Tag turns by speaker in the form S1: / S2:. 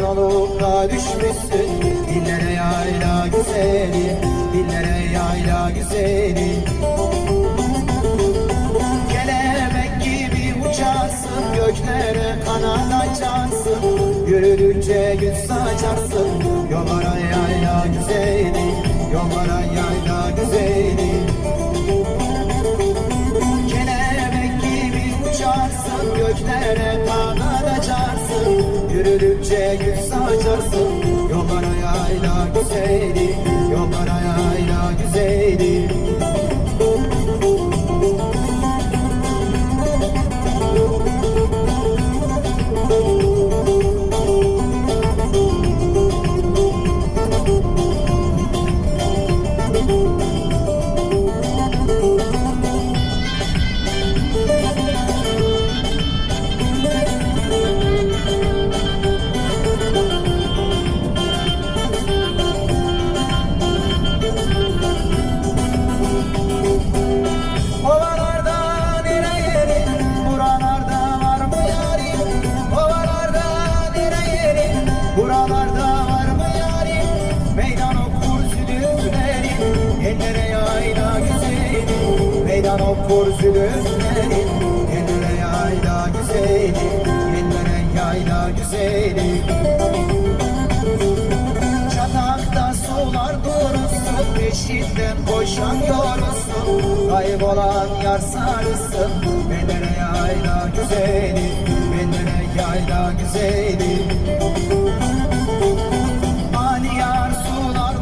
S1: Meydan olup da düşmüşsün. Dillere yayla güzeli Dillere yayla güzeli. Kelebek gibi uçarsın Göklere kanat açarsın Yürüdükçe gün saçarsın Yollara yayla güzeli Yollara Yürüdükçe gün saçarsın Yollara yayla güzeli güzelim. Meydan okur zülüflerin, ellere yayla güzelim. Ellere yayla güzelim. Çatakta sular durursun Peşinden koşan yorulsun Kaybolan yar sarılsın Bellere yayla güzeli Bellere yayla güzeli